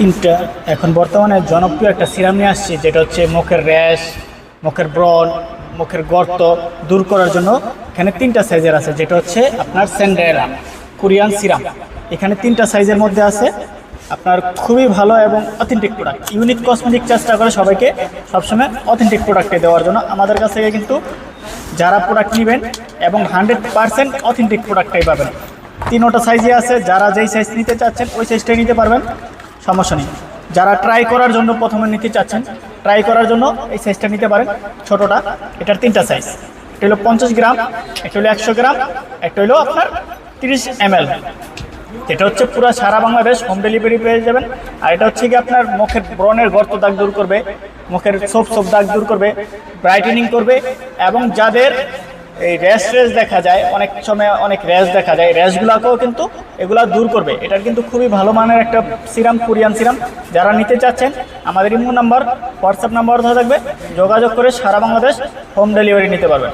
তিনটা। এখন বর্তমানে জনপ্রিয় একটা সিরাম নিয়ে আসছে, যেটা হচ্ছে মুখের র্যাশ, মুখের ব্রণ, মুখের গর্ত দূর করার জন্য এখানে তিনটা সাইজের আছে, যেটা হচ্ছে আপনার স্যান্ডেলা, কোরিয়ান সিরাম। এখানে তিনটা সাইজের মধ্যে আছে। আপনার খুবই ভালো এবং অথেন্টিক প্রোডাক্ট ইউনিক কসমেটিক চেষ্টা করে সবাইকে সবসময় অথেন্টিক প্রোডাক্টে দেওয়ার জন্য। আমাদের কাছ থেকে কিন্তু যারা প্রোডাক্ট নেবেন এবং হান্ড্রেড পার্সেন্ট অথেন্টিক প্রোডাক্টটাই পাবেন। তিনোটা সাইজে আছে, যারা যেই সাইজ নিতে চাচ্ছেন, ওই সাইজটাই নিতে পারবেন। সমস্যা নেই। যারা ট্রাই করার জন্য প্রথমে নিতে চাচ্ছেন ট্রাই করার জন্য এই সাইজটা নিতে পারেন, ছোটোটা। এটার তিনটা সাইজ এটা হলো পঞ্চাশ গ্রাম একটা হলো একশো গ্রাম একটা হলো আপনার তিরিশ এম এটা হচ্ছে পুরো সারা বাংলাদেশ হোম ডেলিভারি পেয়ে যাবেন। আর এটা হচ্ছে কি আপনার মুখের ব্রণের গর্ত দাগ দূর করবে, মুখের সোপ সোপ দাগ দূর করবে ব্রাইটেনিং করবে এবং যাদের এই র্যাশ র্যাশ দেখা যায়, অনেক সময় অনেক র্যাশ দেখা যায়। র্যাশগুলোকেও কিন্তু এগুলা দূর করবে। এটার কিন্তু খুবই ভালো মানের একটা সিরাম কোরিয়ান সিরাম যারা নিতে চাচ্ছেন, আমাদের ইমো নাম্বার, হোয়াটসঅ্যাপ নাম্বার দেওয়া থাকবে। যোগাযোগ করে সারা বাংলাদেশ হোম ডেলিভারি নিতে পারবেন।